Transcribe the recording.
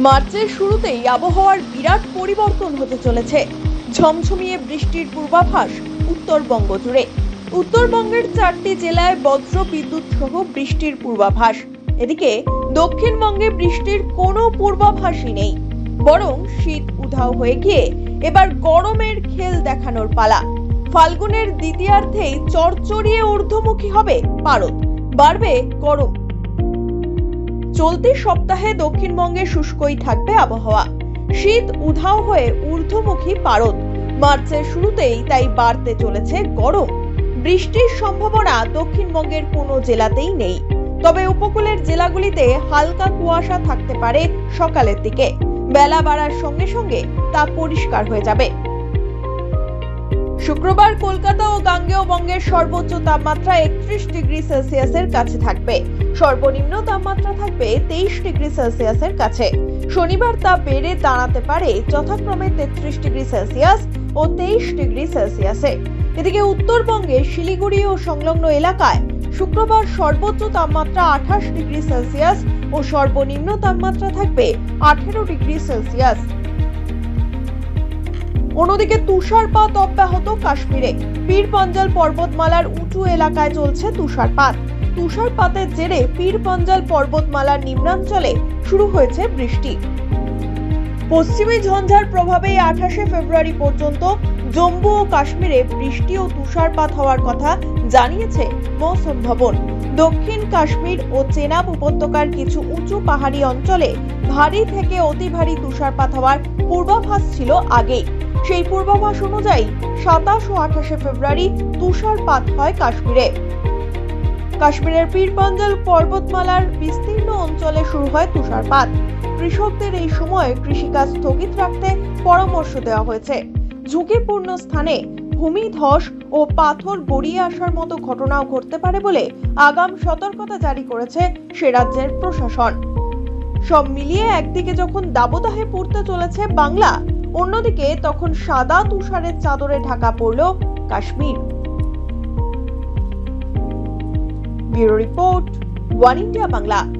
মার্চের শুরুতেই আবহাওয়ার বিরাট পরিবর্তন হতে চলেছে। ঝমঝমিয়ে বৃষ্টির পূর্বাভাস উত্তরবঙ্গ জুড়ে। উত্তরবঙ্গের চারটি জেলায় বজ্র বিদ্যুৎ সহ বৃষ্টির পূর্বাভাস। এদিকে দক্ষিণবঙ্গে বৃষ্টির কোনো পূর্বাভাসই নেই। বরং শীত উধাও হয়ে গিয়ে এবার গরমের খেল দেখানোর পালা। ফাল্গুনের দ্বিতীয়ার্ধেই চড়চড়িয়ে ঊর্ধ্বমুখী হবে পারদ। বাড়বে গরম। চলতি সপ্তাহে দক্ষিণবঙ্গে শুষ্কই থাকবে আবহাওয়া। শীত উধাও হয়ে ঊর্ধ্বমুখী পারদ। মার্চের শুরুতেই তাই বাড়তে চলেছে গরম। বৃষ্টির সম্ভাবনা দক্ষিণবঙ্গের কোনো জেলাতেই নেই। তবে উপকূলের জেলাগুলিতে হালকা কুয়াশা থাকতে পারে সকালের দিকে। বেলা বাড়ার সঙ্গে সঙ্গে তা পরিষ্কার হয়ে যাবে। শুক্রবার কলকাতা ও গাঙ্গেয় বঙ্গের সর্বোচ্চ তাপমাত্রা একত্রিশ ডিগ্রি সেলসিয়াসের কাছে থাকবে। সর্বনিম্ন তাপমাত্রা থাকবে তেইশ ডিগ্রি সেলসিয়াসের কাছে। শনিবার তা বেড়ে দাঁড়াতে পারে যথাক্রমে তেত্রিশ ডিগ্রি সেলসিয়াস ও তেইশ ডিগ্রি সেলসিয়াসে। এদিকে উত্তরবঙ্গে শিলিগুড়ি ও সংলগ্ন এলাকায় শুক্রবার সর্বোচ্চ তাপমাত্রা আঠাশ ডিগ্রি সেলসিয়াস ও সর্বনিম্ন তাপমাত্রা থাকবে আঠেরো ডিগ্রি সেলসিয়াস। অন্যদিকে তুষারপাত অব্যাহত কাশ্মীরে। পীর পঞ্জাল পর্বতমালার উঁচু এলাকায় চলছে তুষারপাত। তুষারপাতের জেরে পীর পঞ্জাল পর্বতমালার নিম্নাঞ্চলে শুরু হয়েছে বৃষ্টি। পশ্চিমী ঝঞ্ঝার প্রভাবে আঠাশে ফেব্রুয়ারি পর্যন্ত জম্মু ও কাশ্মীরে বৃষ্টি ও তুষারপাত হওয়ার কথা জানিয়েছে মৌসুম ভবন। দক্ষিণ কাশ্মীর ও চেনাব উপত্যকার কিছু উঁচু পাহাড়ি অঞ্চলে ভারী থেকে অতি ভারী তুষারপাত হওয়ার পূর্বাভাস ছিল আগেই। সেই পূর্বাভাস অনুযায়ী সাতাশ ও আঠাশে ফেব্রুয়ারি তুষারপাত হয় কাশ্মীরে। কাশ্মীরের পীরপাঞ্জাল পর্বতমালার বিস্তীর্ণ অঞ্চলে শুরু হয় তুষারপাত কৃষকদের এই সময়ে কৃষিকাজ স্থগিত রাখতে পরামর্শ দেওয়া হয়েছে। ঝুঁকিপূর্ণ স্থানে ভূমিধস ও পাথর গড়িয়ে আসার মতো ঘটনাও ঘটতে পারে বলে আগাম সতর্কতা জারি করেছে সে রাজ্যের প্রশাসন। সব মিলিয়ে একদিকে যখন দাবদাহে পড়তে চলেছে বাংলা অন্যদিকে তখন সাদা তুষারের চাদরে ঢাকা পড়ল Kashmir. Bureau report one India Bangla.